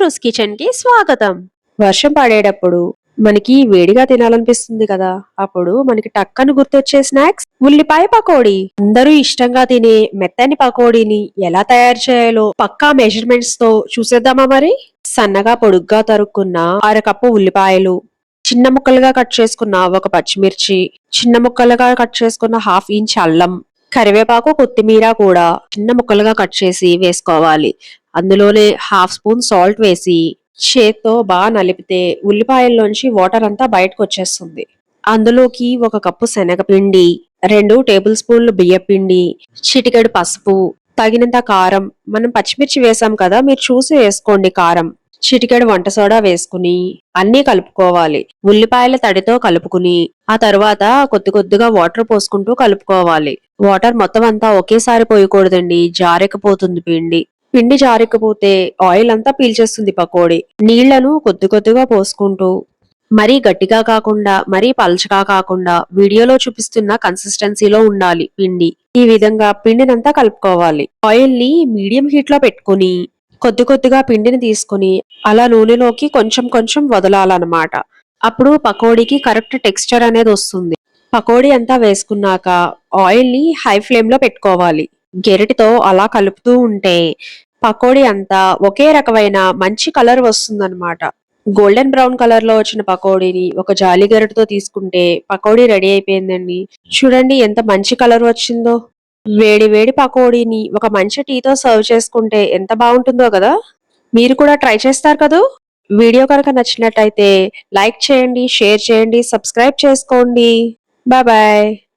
చక్రూస్ కిచెన్కి స్వాగతం. వర్షం పడేటప్పుడు మనకి వేడిగా తినాలనిపిస్తుంది కదా అప్పుడు మనకి టక్కను గుర్తొచ్చే స్నాక్స్ ఉల్లిపాయ పకోడీ. అందరూ ఇష్టంగా తినే మెత్తని పకోడీని ఎలా తయారు చేయాలో పక్కా మెజర్మెంట్స్తో చూసేద్దామా మరి? సన్నగా పొడుగ్గా తరుక్కున్న అరకప్పు ఉల్లిపాయలు చిన్న ముక్కలుగా కట్ చేసుకున్న ఒక పచ్చిమిర్చి చిన్న ముక్కలుగా కట్ చేసుకున్న హాఫ్ ఇంచ్ అల్లం కరివేపాకు కొత్తిమీర కూడా చిన్న ముక్కలుగా కట్ చేసి వేసుకోవాలి. అందులోనే హాఫ్ స్పూన్ సాల్ట్ వేసి చేత్తో బాగా నలిపితే ఉల్లిపాయల్లోంచి వాటర్ అంతా బయటకు వచ్చేస్తుంది. అందులోకి ఒక కప్పు శనగపిండి రెండు టేబుల్ స్పూన్లు బియ్యపిండి చిటికెడు పసుపు తగినంత కారం. మనం పచ్చిమిర్చి వేసాం కదా మీరు చూసి వేసుకోండి కారం. చిటికెడు వంట సోడా వేసుకుని అన్నీ కలుపుకోవాలి. ఉల్లిపాయల తడితో కలుపుకుని ఆ తర్వాత కొద్ది కొద్దిగా వాటర్ పోసుకుంటూ కలుపుకోవాలి. వాటర్ మొత్తం అంతా ఒకేసారి పోయకూడదండి జారెకపోతుంది పిండి. పిండి జారెకపోతే ఆయిల్ అంతా పీల్చేస్తుంది పకోడీ. నీళ్ళను కొద్ది కొద్దిగా పోసుకుంటూ మరీ గట్టిగా కాకుండా మరీ పల్చగా కాకుండా వీడియోలో చూపిస్తున్న కన్సిస్టెన్సీలో ఉండాలి పిండి. ఈ విధంగా పిండినంతా కలుపుకోవాలి. ఆయిల్ని మీడియం హీట్లో పెట్టుకుని కొద్ది కొద్దిగా పిండిని తీసుకుని అలా నూనెలోకి కొంచెం కొంచెం వదలాలన్నమాట. అప్పుడు పకోడీకి కరెక్ట్ టెక్స్చర్ అనేది వస్తుంది. పకోడీ అంతా వేసుకున్నాక ఆయిల్ని హై ఫ్లేమ్లో పెట్టుకోవాలి. గెరటితో అలా కలుపుతూ ఉంటే పకోడీ అంతా ఒకే రకమైన మంచి కలర్ వస్తుందన్నమాట. గోల్డెన్ బ్రౌన్ కలర్లో వచ్చిన పకోడీని ఒక జాలి గరిటతో తీసుకుంటే పకోడీ రెడీ అయిపోయిందండి. చూడండి ఎంత మంచి కలర్ వచ్చిందో. వేడి వేడి పకోడీని ఒక మంచి టీతో సర్వ్ చేసుకుంటే ఎంత బాగుంటుందో కదా? మీరు కూడా ట్రై చేస్తారు కదా? వీడియో కనుక నచ్చినట్టయితే లైక్ చేయండి షేర్ చేయండి సబ్స్క్రైబ్ చేసుకోండి. Bye bye